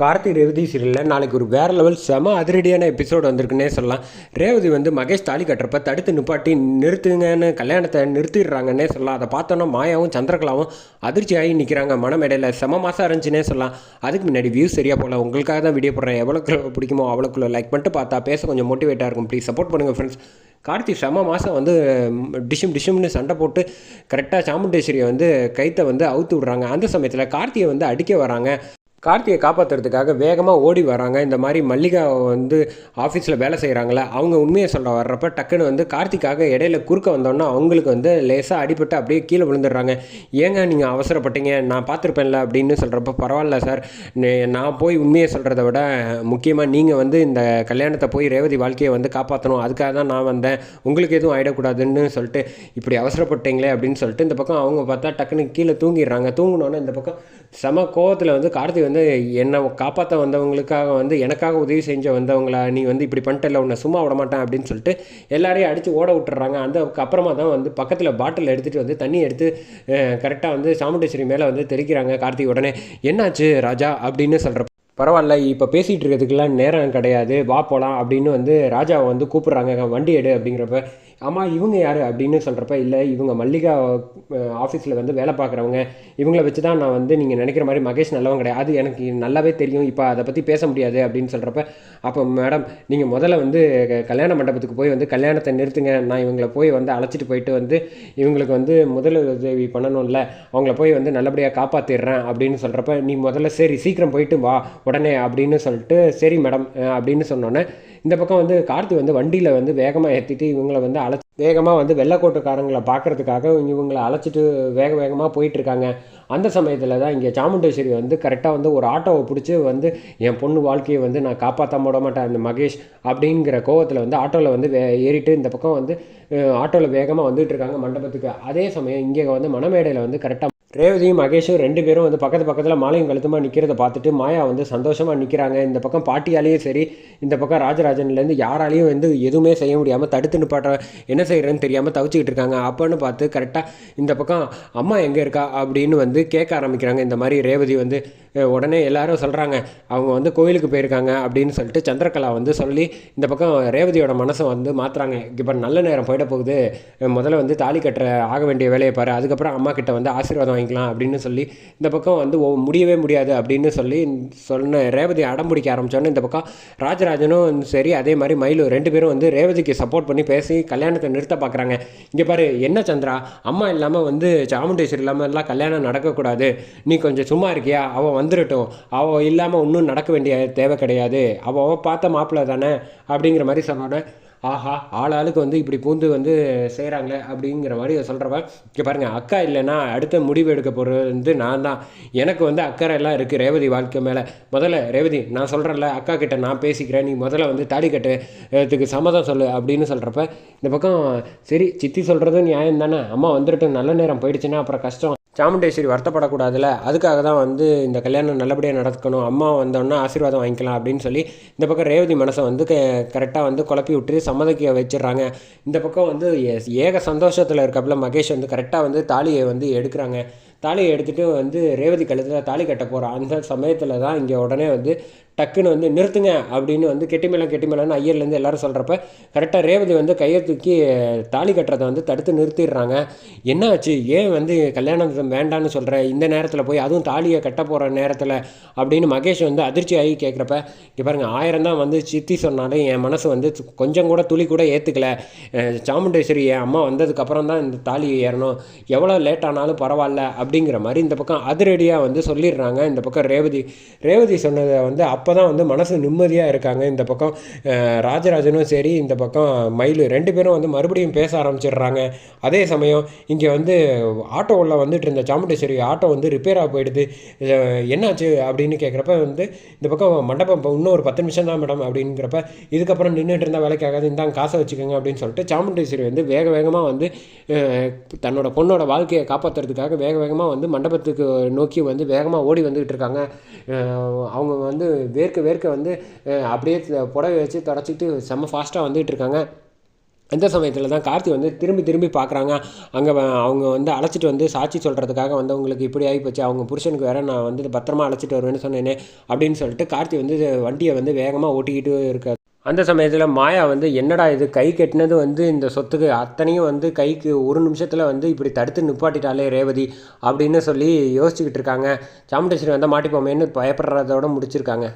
கார்த்திக் ரேவதி சீரியலில் நாளைக்கு ஒரு வேறு லெவல் செம அதிரடியான எபிசோடு வந்திருக்குன்னே சொல்லலாம். ரேவதி வந்து மகேஷ் தாலி கட்டுறப்ப தடுத்து நிப்பாட்டி நிறுத்துங்கன்னு கல்யாணத்தை நிறுத்திடுறாங்கன்னே சொல்லலாம். அதை பார்த்தோன்னா மாயாவும் சந்திரகலாவும் அதிர்ச்சியாகி நிற்கிறாங்க மனமேடையில் செம மாதம் இருந்துச்சுன்னே சொல்லலாம். அதுக்கு முன்னாடி வியூஸ் சரியாக போகல. உங்களுக்காக தான் வீடியோ போடுறேன். எவ்வளோக்குள்ள பிடிக்குமோ அவ்வளோக்குள்ள லைக் பண்ணிட்டு பார்த்தா பேச கொஞ்சம் மோட்டிவேட்டாக இருக்கும். ப்ளீஸ் சப்போர்ட் பண்ணுங்கள் ஃப்ரெண்ட்ஸ் கார்த்தி செம மாதம் வந்து டிஷும் டிஷும்னு சண்டை போட்டு கரெக்டாக சாமுண்டேஸ்வரியை வந்து கைத்தை வந்து அவுத்து விட்றாங்க. அந்த சமயத்தில் கார்த்தியை வந்து அடிக்க வராங்க. கார்த்தியை காப்பாற்றுறதுக்காக வேகமாக ஓடி வராங்க. இந்த மாதிரி மல்லிகா வந்து ஆஃபீஸில் வேலை செய்கிறாங்களே அவங்க உண்மையை சொல்ல வர்றப்ப டக்குன்னு வந்து கார்த்திக்காக இடையில குறுக்க வந்தோன்னா அவங்களுக்கு வந்து லேசாக அடிபட்டு அப்படியே கீழே விழுந்துடுறாங்க. ஏங்க நீங்கள் அவசரப்பட்டீங்க? நான் பார்த்துருப்பேன்ல அப்படின்னு சொல்கிறப்ப பரவாயில்ல சார். நான் போய் உண்மையை சொல்கிறத விட முக்கியமாக நீங்கள் வந்து இந்த கல்யாணத்தை போய் ரேவதி வாழ்க்கையை வந்து காப்பாற்றணும் அதுக்காக தான் நான் வந்தேன். உங்களுக்கு எதுவும் ஆகிடக்கூடாதுன்னு சொல்லிட்டு இப்படி அவசரப்பட்டீங்களே அப்படின்னு சொல்லிட்டு இந்த பக்கம் அவங்க பார்த்தா டக்குன்னு கீழே தூங்கிடுறாங்க. தூங்கினோன்னே இந்த பக்கம் செம கோவத்தில் வந்து கார்த்தி வந்து என்னை காப்பாற்ற வந்தவங்களுக்காக வந்து எனக்காக உதவி செஞ்ச வந்தவங்களா நீ வந்து இப்படி பண்ணிட்டல உன்னை சும்மா விட மாட்டேன் அப்படின்னு சொல்லிட்டு எல்லாரையும் அடித்து ஓட விட்டுறாங்க. அந்த அப்புறமா தான் வந்து பக்கத்தில் பாட்டில் எடுத்துகிட்டு வந்து தண்ணி எடுத்து கரெக்டாக வந்து சாமுண்டேஸ்வரி மேலே வந்து தெளிக்கிறாங்க கார்த்திக் உடனே. என்னாச்சு ராஜா? அப்படின்னு சொல்கிற பரவாயில்ல இப்போ பேசிகிட்டு இருக்கிறதுக்கெல்லாம் நேரம் கிடையாது. வா போகலாம் அப்படின்னு வந்து ராஜாவை வந்து கூப்பிட்றாங்க. வண்டி எடு அப்படிங்கிறப்ப ஆமாம் இவங்க யார் அப்படின்னு சொல்கிறப்ப இல்லை இவங்க மல்லிகா ஆஃபீஸில் வந்து வேலை பார்க்குறவங்க இவங்கள வச்சு தான் நான் வந்து நீங்கள் நினைக்கிற மாதிரி மகேஷ் நல்லவன் கிடையாது. அது எனக்கு நல்லாவே தெரியும். இப்போ அதை பற்றி பேச முடியாது அப்படின்னு சொல்கிறப்ப அப்போ மேடம் நீங்கள் முதல்ல வந்து கல்யாண மண்டபத்துக்கு போய் வந்து கல்யாணத்தை நிறுத்துங்க. நான் இவங்களை போய் வந்து அழைச்சிட்டு போயிட்டு வந்து இவங்களுக்கு வந்து முதல் உதவி பண்ணணும்ல. அவங்கள போய் வந்து நல்லபடியாக காப்பாற்றிடுறேன் அப்படின்னு சொல்கிறப்ப நீ முதல்ல சரி சீக்கிரம் போயிட்டு வா உடனே அப்படின்னு சொல்லிட்டு சரி மேடம் அப்படின்னு சொன்னோன்னே இந்த பக்கம் வந்து கார்த்தி வந்து வண்டியில் வந்து வேகமாக ஏற்றிட்டு இவங்களை வந்து அழைச்சி வேகமாக வந்து வெள்ளக்கோட்டுக்காரங்களை பார்க்குறதுக்காக இவங்களை அழைச்சிட்டு வேக வேகமாக போயிட்டுருக்காங்க. அந்த சமயத்தில் தான் இங்கே சாமுண்டேஸ்வரி வந்து கரெக்டாக வந்து ஒரு ஆட்டோவை பிடிச்சி வந்து என் பொண்ணு வாழ்க்கையை வந்து நான் காப்பாற்ற விட மாட்டேன் அந்த மகேஷ் அப்படிங்கிற கோவத்தில் வந்து ஆட்டோவில் வந்து வே ஏறிட்டு இந்த பக்கம் வந்து ஆட்டோவில் வேகமாக வந்துட்டு இருக்காங்க மண்டபத்துக்கு. அதே சமயம் இங்கே வந்து மணமேடையில் வந்து கரெக்டாக ரேவதியும் மகேஷும் ரெண்டு பேரும் வந்து பக்கத்து பக்கத்தில் மாலையும் கழுத்துமாக நிற்கிறத பார்த்துட்டு மாயா வந்து சந்தோஷமாக நிற்கிறாங்க இந்த பக்கம் பாட்டியாலேயும் சரி இந்த பக்கம் ராஜராஜன்லேருந்து யாராலையும் வந்து எதுவுமே செய்ய முடியாமல் தடுத்து நிப்பாட்ட என்ன செய்கிறேன்னு தெரியாமல் தவிச்சிக்கிட்டு இருக்காங்க. அப்போன்னு பார்த்து கரெக்டாக இந்த பக்கம் அம்மா எங்கே இருக்கா அப்படின்னு வந்து கேட்க ஆரம்பிக்கிறாங்க. இந்த மாதிரி ரேவதி வந்து உடனே எல்லாரும் சொல்கிறாங்க அவங்க வந்து கோயிலுக்கு போயிருக்காங்க அப்படின்னு சொல்லிட்டு சந்திரகலா வந்து சொல்லி இந்த பக்கம் ரேவதியோட மனசை வந்து மாற்றுறாங்க இப்போ நல்ல நேரம் போயிட போகுது. முதல்ல வந்து தாலி கட்டுற ஆக வேண்டிய வேலையை பாரு. அதுக்கப்புறம் அம்மா கிட்ட வந்து ஆசீர்வாதம் வாங்கிக்கலாம் அப்படின்னு சொல்லி இந்த பக்கம் வந்து முடியவே முடியாது அப்படின்னு சொல்லி சொன்ன ரேவதி அடம் பிடிக்க ஆரம்பித்தோன்னே இந்த பக்கம் ராஜராஜனும் சரி அதே மாதிரி மயிலு ரெண்டு பேரும் வந்து ரேவதிக்கு சப்போர்ட் பண்ணி பேசி கல்யாணத்தை நிறுத்த பார்க்குறாங்க இங்கே பாரு என்ன சந்திரா? அம்மா இல்லாமல் வந்து சாமுண்டேஸ்வரி இல்லாமல் எல்லாம் கல்யாணம் நடக்கக்கூடாது. நீ கொஞ்சம் சும்மா இருக்கியா? அவன் வந்துடட்டும் அவள் இல்லாமல் ஒன்றும் நடக்க வேண்டிய தேவை கிடையாது. அவள் பார்த்த மாப்பிள்ளை தானே அப்படிங்கிற மாதிரி சொன்னோன்னே ஆஹா ஆள் ஆளுக்கு வந்து இப்படி பூந்து வந்து செய்கிறாங்களே அப்படிங்கிற மாதிரி சொல்கிறப்ப இங்கே பாருங்கள் அக்கா இல்லைன்னா அடுத்த முடிவு எடுக்க போகிறது வந்து நான் தான். எனக்கு வந்து அக்கறை எல்லாம் இருக்குது ரேவதி வாழ்க்கை மேலே. முதல்ல ரேவதி நான் சொல்கிறேன்ல அக்கா கிட்ட நான் பேசிக்கிறேன். நீ முதல்ல வந்து தாலி கட்டுறதுக்கு சம்மதம் சொல்லு அப்படின்னு சொல்கிறப்ப இந்த பக்கம் சரி சித்தி சொல்கிறதும் நியாயம் தானே அம்மா வந்துட்டு நல்ல நேரம் போயிடுச்சுன்னா அப்புறம் கஷ்டம். சாமுண்டேஸ்வரி வருத்தப்படக்கூடாதுல. அதுக்காக தான் வந்து இந்த கல்யாணம் நல்லபடியாக நடக்கணும். அம்மா வந்தோன்னா ஆசீர்வாதம் வாங்கிக்கலாம் அப்படின்னு சொல்லி இந்த பக்கம் ரேவதி மனசை வந்து க கரெக்டாக வந்து குழப்பி விட்டு சம்மதிக்க வச்சிடுறாங்க. இந்த பக்கம் வந்து ஏக சந்தோஷத்தில் இருக்கப்பல மகேஷ் வந்து கரெக்டாக வந்து தாலியை வந்து எடுக்கிறாங்க. தாலியை எடுத்துகிட்டு வந்து ரேவதி கழுத்தில் தாலி கட்ட போகிறான் அந்த சமயத்தில் தான் இங்கே உடனே வந்து டக்குன்னு வந்து நிறுத்துங்க அப்படின்னு வந்து கெட்டிமேளம் கெட்டிமேளம்னு ஐயர்லேருந்து எல்லாரும் சொல்கிறப்ப கரெக்டாக ரேவதி வந்து கையை தூக்கி தாலி கட்டுறதை வந்து தடுத்து நிறுத்திடுறாங்க. என்ன ஆச்சு ஏன் வந்து கல்யாணம் வேண்டான்னு சொல்கிற இந்த நேரத்தில் போய் அதுவும் தாலியை கட்ட போகிற நேரத்தில் அப்படின்னு மகேஷ் வந்து அதிர்ச்சி ஆகி கேட்குறப்ப இங்கே பாருங்கள் ஆயிரம் தான் வந்து சித்தி சொன்னாலும் என் மனசு வந்து கொஞ்சம் கூட துளி கூட ஏற்றுக்கல சாமுண்டேஸ்வரி என் அம்மா வந்ததுக்கப்புறம் தான் இந்த தாலி ஏறணும். எவ்வளோ லேட் ஆனாலும் பரவாயில்ல அப்படிங்கிற மாதிரி இந்த பக்கம் அதிரடியாக வந்து சொல்லிடுறாங்க. இந்த பக்கம் ரேவதி ரேவதி சொன்னதை வந்து அப்போ தான் வந்து மனசு நிம்மதியாக இருக்காங்க. இந்த பக்கம் ராஜராஜனும் சரி இந்த பக்கம் மயில் ரெண்டு பேரும் வந்து மறுபடியும் பேச ஆரம்பிச்சிடுறாங்க. அதே சமயம் இங்கே வந்து ஆட்டோவில் வந்துட்டு இருந்த சாமுண்டேஸ்வரி ஆட்டோ வந்து ரிப்பேராக போயிடுது. என்னாச்சு அப்படின்னு கேட்குறப்ப வந்து இந்த பக்கம் மண்டபம் இப்போ இன்னும் ஒரு பத்து நிமிஷம் தான் மேடம் அப்படிங்கிறப்ப இதுக்கப்புறம் நின்றுட்டு இருந்தால் வேலைக்காகாது இந்தாங்க காசை வச்சுக்கோங்க அப்படின்னு சொல்லிட்டு சாமுண்டேஸ்வரி வந்து வேக வேகமாக வந்து தன்னோட பொண்ணோட வாழ்க்கையை காப்பாற்றுறதுக்காக வேக வேகமாக வந்து மண்டபத்துக்கு நோக்கி வந்து வேகமாக ஓடி வந்துக்கிட்டு இருக்காங்க. அவங்க வந்து வேர்க்க வேர்க்க வந்து அப்படியே புடவை வச்சு தொடச்சிக்கிட்டு செம்ம ஃபாஸ்ட்டாக வந்துக்கிட்டு இருக்காங்க. அந்த சமயத்தில் தான் கார்த்தி வந்து திரும்பி திரும்பி பார்க்குறாங்க அங்கே அவங்க வந்து அழைச்சிட்டு வந்து சாட்சி சொல்கிறதுக்காக வந்து அவங்களுக்கு இப்படி ஆகிப்போச்சு அவங்க புருஷனுக்கு வேறு நான் வந்து பத்திரமா அழைச்சிட்டு வருவேன்னு சொன்னேனே அப்படின்னு சொல்லிட்டு கார்த்தி வந்து வண்டியை வந்து வேகமாக ஓட்டிக்கிட்டு இருக்க அந்த சமயத்தில் மாயா வந்து என்னடா இது? கை கட்டினது வந்து இந்த சொத்துக்கு அத்தனையும் வந்து கைக்கு ஒரு நிமிஷத்தில் வந்து இப்படி தடுத்து நிப்பாட்டிட்டாலே ரேவதி அப்படின்னு சொல்லி யோசிச்சுக்கிட்டு இருக்காங்க. சாமுண்டேஸ்வரி வந்தால் மாட்டிப்போமேன்னு பயப்படுறதோட முடிச்சிருக்காங்க.